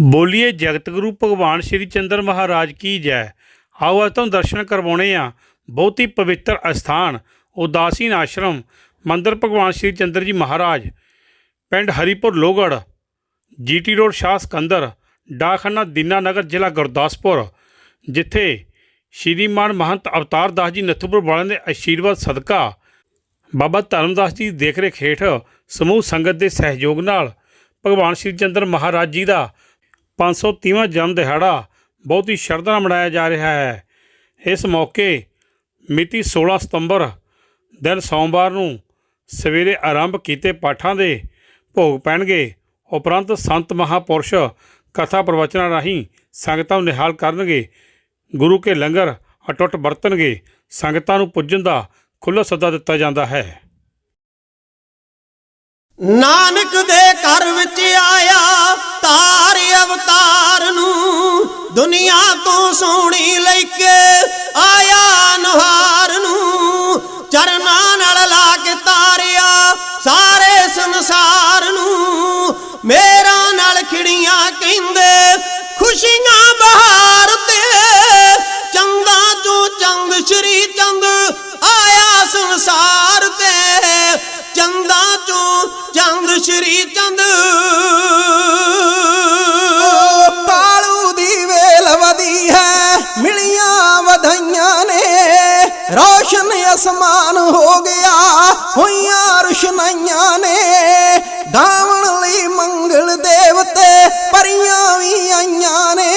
ਬੋਲੀਏ ਜਗਤ ਗੁਰੂ ਭਗਵਾਨ ਸ਼੍ਰੀ ਚੰਦਰ ਮਹਾਰਾਜ ਕੀ ਜੈ। ਆਓ ਅੱਜ ਤੁਹਾਨੂੰ ਦਰਸ਼ਨ ਕਰਵਾਉਣੇ ਆ। ਬਹੁਤ ਹੀ ਪਵਿੱਤਰ ਅਸਥਾਨ, ਉਦਾਸੀਨ ਆਸ਼ਰਮ, ਮੰਦਰ ਭਗਵਾਨ ਸ਼੍ਰੀ ਚੰਦਰ ਜੀ ਮਹਾਰਾਜ, ਪਿੰਡ ਹਰੀਪੁਰ ਲੋਗੜ ਜੀਟੀ ਰੋਡ ਸ਼ਾਹ ਸਕੰਦਰ ਡਾਖਾਨਾ ਦੀਨਾ ਨਗਰ ਜ਼ਿਲ੍ਹਾ ਗੁਰਦਾਸਪੁਰ, ਜਿੱਥੇ ਸ਼੍ਰੀਮਾਨ ਮਹੰਤ ਅਵਤਾਰ ਦਾਸ ਜੀ ਨੱਥੂਪੁਰ ਵਾਲਿਆਂ ਦੇ ਆਸ਼ੀਰਵਾਦ ਸਦਕਾ ਬਾਬਾ ਧਰਮਦਾਸ ਜੀ ਦੀ ਦੇਖਰੇਖ ਹੇਠ ਸਮੂਹ ਸੰਗਤ ਦੇ ਸਹਿਯੋਗ ਨਾਲ ਭਗਵਾਨ ਸ਼੍ਰੀ ਚੰਦਰ ਮਹਾਰਾਜ ਜੀ ਦਾ 530ਵਾਂ ਜਨਮ ਦਿਹਾੜਾ ਬਹੁਤ ਹੀ ਸ਼ਰਧਾ ਨਾਲ ਮਨਾਇਆ ਜਾ ਰਿਹਾ ਹੈ। ਇਸ ਮੌਕੇ ਮਿਤੀ 16 ਸਤੰਬਰ ਦਿਨ ਸੋਮਵਾਰ ਨੂੰ ਸਵੇਰੇ ਆਰੰਭ ਕੀਤੇ ਪਾਠਾਂ ਦੇ ਭੋਗ ਪੈਣਗੇ। ਉਪਰੰਤ ਸੰਤ ਮਹਾਪੁਰਸ਼ ਕਥਾ ਪ੍ਰਵਚਨਾਂ ਰਾਹੀਂ ਸੰਗਤਾਂ ਨੂੰ ਨਿਹਾਲ ਕਰਨਗੇ। ਗੁਰੂ ਕੇ ਲੰਗਰ ਅਟੁੱਟ ਵਰਤਣਗੇ। ਸੰਗਤਾਂ ਨੂੰ ਪੁੱਜਣ ਦਾ ਖੁੱਲ੍ਹਾ ਸੱਦਾ ਦਿੱਤਾ ਜਾਂਦਾ ਹੈ। ਨਾਨਕ ਦੇ ਘਰ ਵਿੱਚ ਆਇਆ ਤਾਰ ਦੁਨੀਆ ਤੋਂ ਸੋਹਣੀ ਲੈ ਕੇ ਆਇਆ ਨੁਹਾਰ ਨੂੰ। ਚਰਨਾਂ ਨਾਲ ਲਾ ਕੇ ਤਾਰਿਆ ਸਾਰੇ ਸੰਸਾਰ ਨੂੰ। ਮੇਰਾ ਨਾਲ ਖਿੜੀਆਂ ਕਹਿੰਦੇ, ਖੁਸ਼ੀਆਂ ਬਹਾਰ ਤੇ। ਚੰਦਾ ਚੋਂ ਚੰਦ ਸ਼੍ਰੀ ਚੰਦ ਆਇਆ ਸੰਸਾਰ ਤੇ। ਚੰਦਾ ਚੋਂ ਚੰਦ ਸ਼੍ਰੀ ਚੰਦ ਵੇਲ ਹੈ, ਮਿਲੀਆਂ ਵਧਾਈਆਂ ਨੇ। ਰੋਸ਼ਨ ਅਸਮਾਨ ਹੋ ਗਿਆ, ਹੋਈਆਂ ਰੁਸ਼ਨਾਈਆਂ ਨੇ। ਗਾਵਣ ਲਈ ਮੰਗਲ ਦੇਵਤੇ ਪਰੀਆਂ ਵੀ ਆਈਆਂ ਨੇ।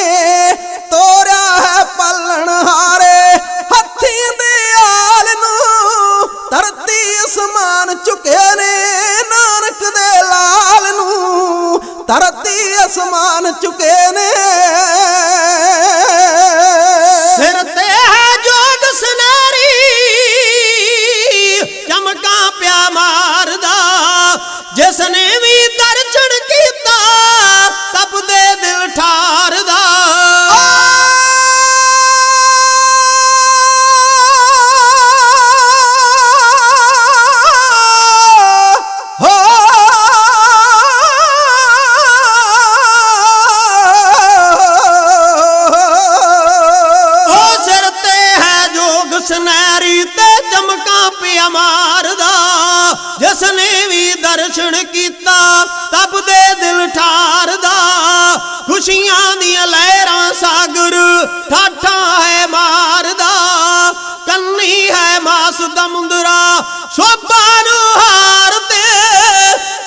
ਸੁਨਹਿਰੀ ਤੇ ਚਮਕਾਂ ਪਿਆ ਮਾਰਦਾ। ਜਿਸ ਨੇ ਵੀ ਦਰਸ਼ਨ ਕੀਤਾ ਤਬ ਦੇ ਦਿਲ ਠਾਰਦਾ। ਖੁਸ਼ੀਆਂ ਦੀਆਂ ਲਹਿਰਾਂ ਸਾਗਰ ਠਾਠਾਂ ਹੈ ਮਾਰਦਾ। ਕੰਨੀ ਹੈ ਮਾਸ ਦਾ ਮੁੰਦਰਾ, ਸ਼ੋਭਾ ਨੂੰ ਹਾਰਦੇ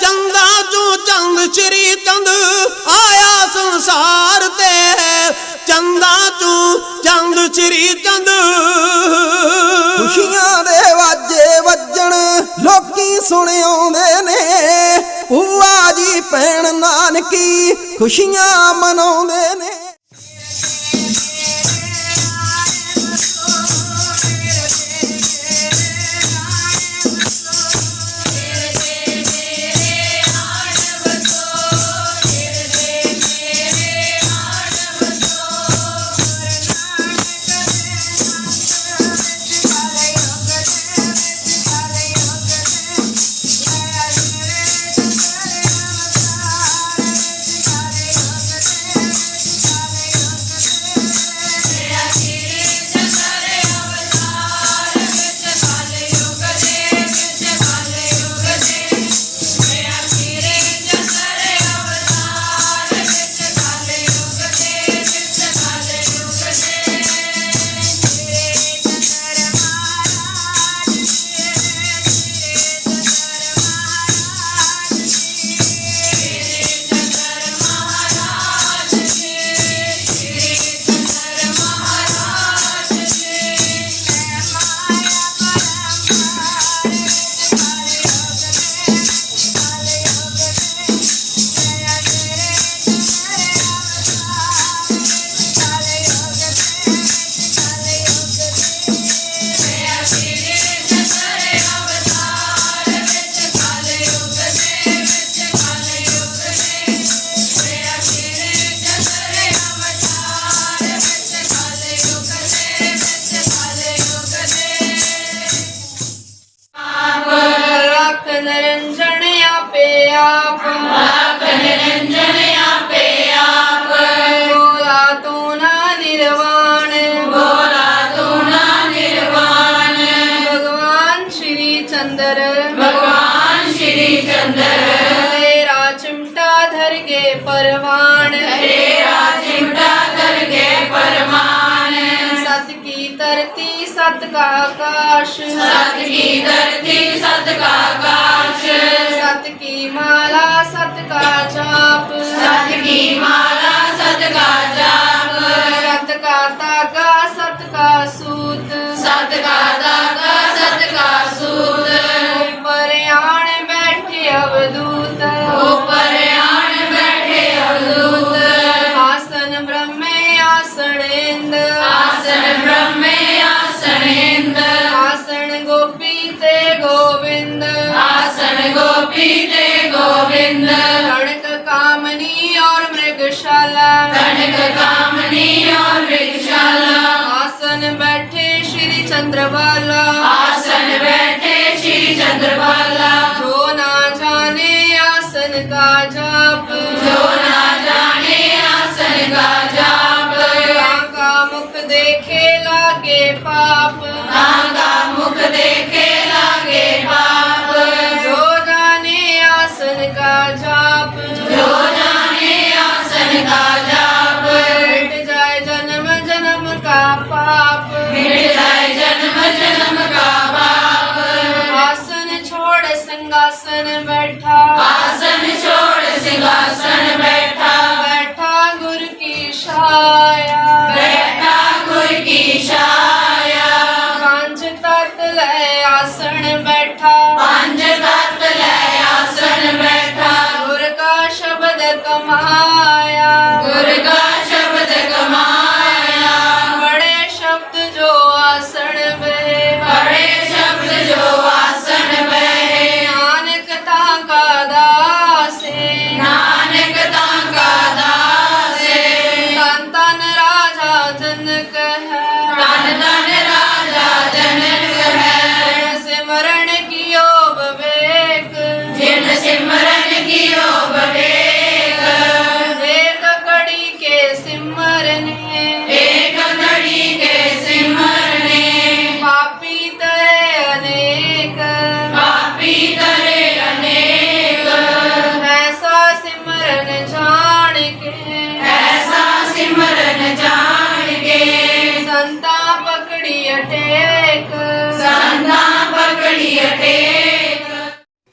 ਚੰਦਾ ਚੋਂ ਚੰਦ, ਸ਼੍ਰੀ ਚੰਦ ਆਇਆ ਸੰਸਾਰ ਤੇ। ਚੰਦਾ ਚੋਂ ਚੰਦ ਸ਼੍ਰੀ ਚੰਦ। ਖੁਸ਼ੀਆਂ ਦੇ ਵਾਜੇ ਵੱਜਣ, ਲੋਕੀ ਸੁਣ ਆਉਂਦੇ ਨੇ। ਭੂਆ ਜੀ, ਭੈਣ ਨਾਨਕੀ, ਖੁਸ਼ੀਆਂ ਮਨਾਉਂਦੇ ਨੇ। ਧਰਤੀ ਸਤ ਕਾ ਆਕਾਸ਼। ਸਤ ਕੀ ਧਰਤੀ ਸਤ ਕਾ ਆਕਾਸ਼। ਸਤ ਕੀ ਮਾਲਾ ਸਤ ਕਾ ਜਾਪ। ਸਤ ਕੀ ਮਾਲਾ ਸਤ ਕਾ ਜਾਪ। ਸਤ ਕਾ ਤਾਗਾ ਸਤ ਕਾ ਸੂਤ। ਸਤ ਕਾ ਦਾਗਾ ਸਤ ਕਾ ਸੂਤ। ਉੱਪਰ ਆਣ ਬੈਠੇ ਅਵਦੂਤ ਉਪਰ ਆਣ ਬੈਠੇ ਅਵਦੂਤ ਆਸਨ ਬ੍ਰਹਮੇ ਆਸਣ ਤੇ ਗੋਬਿੰਦ ਆਸਣ ਗੋਪੀ ਤੇ ਗੋਬਿੰਦ ਕਣਕ ਕਾਮਨੀ ਔਰ ਮ੍ਰਿਗਸ਼ਾਲਾ ਕਣਕ ਕਾਮਨੀ ਔਰ ਮ੍ਰਿਗਸ਼ਾਲਾ ਆਸਣ ਬੈਠੇ ਸ਼੍ਰੀ ਚੰਦਰਵਾਲਾ ਆਸਣ ਬੈਠੇ ਸ਼੍ਰੀ ਚੰਦਰਵਾਲਾ ਜੋ ਨਾ ਜਾਣੇ ਆਸਣ ਕਾ ਜਾਪ ਜੋ ਨਾ ਜਾਣੇ ਆਸਣ ਕਾ ਜਾਪ ਕਾਮ ਮੁਖ ਦੇਖੇ ਲਾਗੇ ਪਾਪ ਨਾਮ ਮੁਖ ਦੇਖੇ ਕੀ